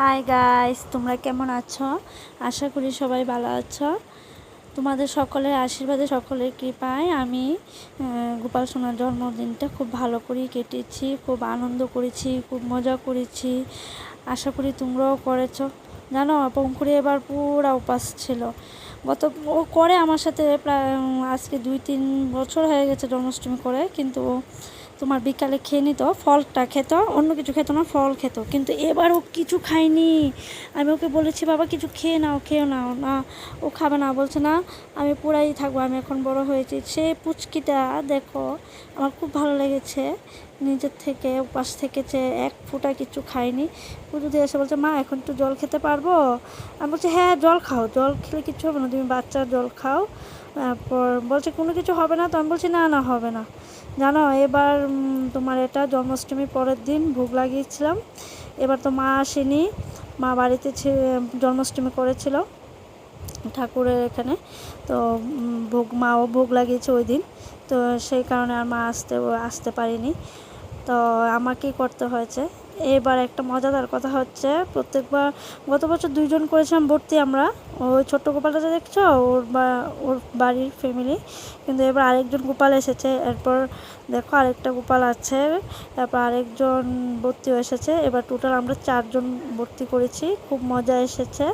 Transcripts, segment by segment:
Hi guys তোমরা কেমন আছো? আশা করি সবাই ভালো আছো। তোমাদের সকলের আশীর্বাদে সকলের কৃপায় আমি গোপাল সোনার জন্মদিনটা খুব ভালো করেই কেটেছি, খুব আনন্দ করেছি, খুব মজা করেছি। আশা করি তোমরাও করেছ। জানো পঙ্কুরি এবার পুরা উপাস ছিল। গত, ও করে আমার সাথে প্রায় আজকে দুই তিন বছর হয়ে গেছে জন্মাষ্টমী করে, কিন্তু তোমার বিকালে খেয়ে নিত, ফলটা খেত, অন্য কিছু খেত না, ফল খেত। কিন্তু এবার ও কিছু খায়নি। আমি ওকে বলেছি, বাবা, কিছু খেয়ে নাও খেয়ে নাও। না, ও খাবে না। বলছে, না, আমি পুরাই থাকব, আমি এখন বড় হয়েছি। সে পুচকিটা, দেখো, আমার খুব ভালো লেগেছে। নিজের থেকে, উপাস থেকেছে এক ফুটা কিছু খায়নি। পুজো দিয়ে এসে বলছে, মা, এখন একটু জল খেতে পারব? আমি বলছি হ্যাঁ জল খাও, জল খেলে কিছু হবে না, তুমি বাচ্চার জল খাও। তারপর বলছে, কোনো কিছু হবে না? তো আমি বলছি, না না, হবে না। জানো এবার তোমার এটা জন্মাষ্টমীর পরের দিন ভোগ লাগিয়েছিলাম। এবার তো মা আসেনি, মা বাড়িতে জন্মাষ্টমী করেছিল ঠাকুরের এখানে। তো ভোগ, মাও ভোগ লাগিয়েছে ওই দিন। তো সেই কারণে আর মা আসতে আসতে পারিনি। তো আমাকেই করতে হয়েছে? এবার একটা মজাদার কথা হচ্ছে, প্রত্যেকবার গত বছর দুইজন করেছিলাম ভর্তি আমরা। ওই ছোট্ট গোপালটা দেখছ? ওর বা, ওর বাড়ির ফ্যামিলি কিন্তু এবার আরেকজন গোপাল এসেছে। এরপর দেখো আরেকটা গোপাল আছে, তারপর আরেকজন ভর্তি এসেছে। এবার টোটাল আমরা চারজন ভর্তি করেছি। খুব মজা এসেছে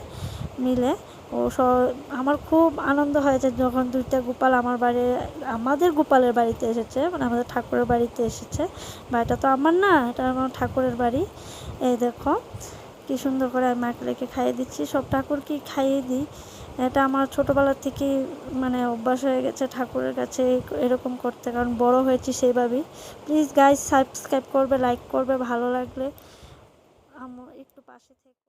মিলে। ও আমার খুব আনন্দ হয়েছে যখন দুইটা গোপাল আমার বাড়ি, আমাদের গোপালের বাড়িতে এসেছে মানে আমাদের ঠাকুরের বাড়িতে এসেছে। বাড়িটা তো আমার না, এটা আমার ঠাকুরের বাড়ি। এই দেখো, কি সুন্দর করে আমি মাকে খাইয়ে দিচ্ছি। সব ঠাকুরকেই খাইয়ে দিই। এটা আমার ছোটোবেলার থেকে মানে অভ্যাস হয়ে গেছে ঠাকুরের কাছে এরকম করতে। কারণ বড় হয়েছি সেইভাবেই। প্লিজ গাইজ সাবস্ক্রাইব করবে লাইক করবে, ভালো লাগলে। আমার একটু পাশে থেকে।